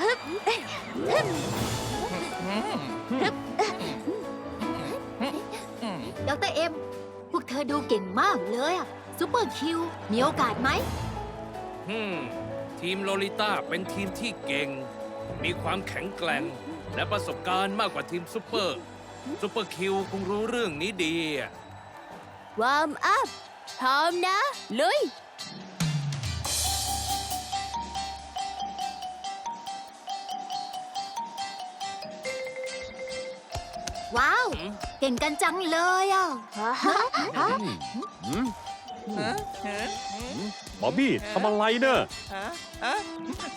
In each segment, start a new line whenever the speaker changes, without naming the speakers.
ฮึดอกเตอรเอ็ม พวกเธอดูเก่งมากเลยอะซูเปอร์คิว มีโอกาสไหม
อืมทีมโลลิต้าเป็นทีมที่เก่ง มีความแข็งแกร่ง และประสบการณ์มากกว่าทีมซูเปอร์ซูเปอร์คิวคงรู้เรื่องนี้ดี
วอร์มอัพ พร้อมนะ ลุย
ว้าว เก่งกันจังเลยอะ
อืมบอบบี้ทำอะไรเนอะ
ฮะฮะ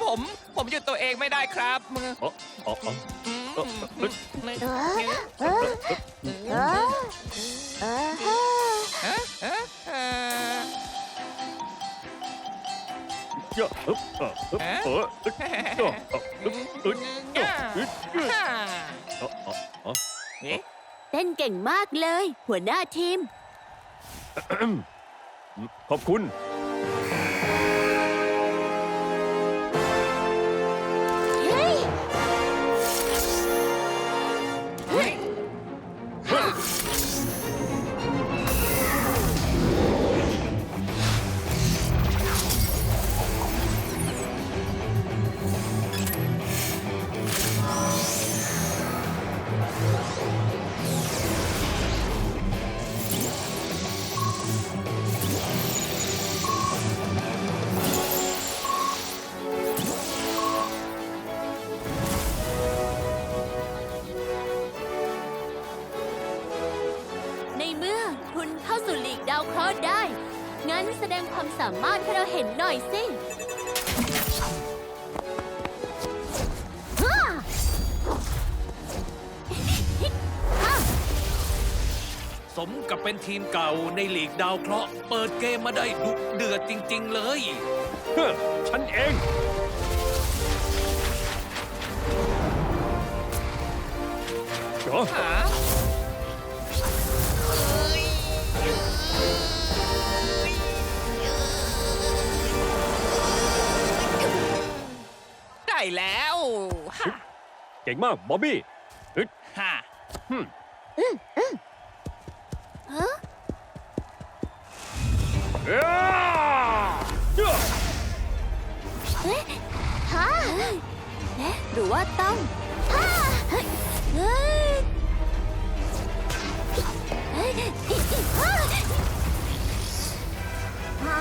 ผมผมหยุดตัวเองไม่ได้ครับ
อ๋ออ๋ออ๋อ
อืม
เอ่อเอ้ย
เออเออเออเออ
ฮะฮะฮะ
เยอะเออเออเออเออเออเออเออเออ เต้
นเก่งมากเลย หัวหน้าทีม
ขอบคุณ
งั้นแสดงความสามารถให้เราเห็นหน่อยสิฮ่าฮ่า
สมกับเป็นทีมเก่าในลีกดาวเคราะห์เปิดเกมมาได้ดุเดือดจริง ๆ เลย
เฮ้อฉันเอง เหรอ
ได้แล้วฮ่า
เก่งมากบอบบี้เฮ้ย
ฮ่า
เอ้ยเอ้ย
ฮ่าเอ๊ะหรือว่าต้องฮ่าเฮ้ยเฮ้ยเฮ้ยฮ่า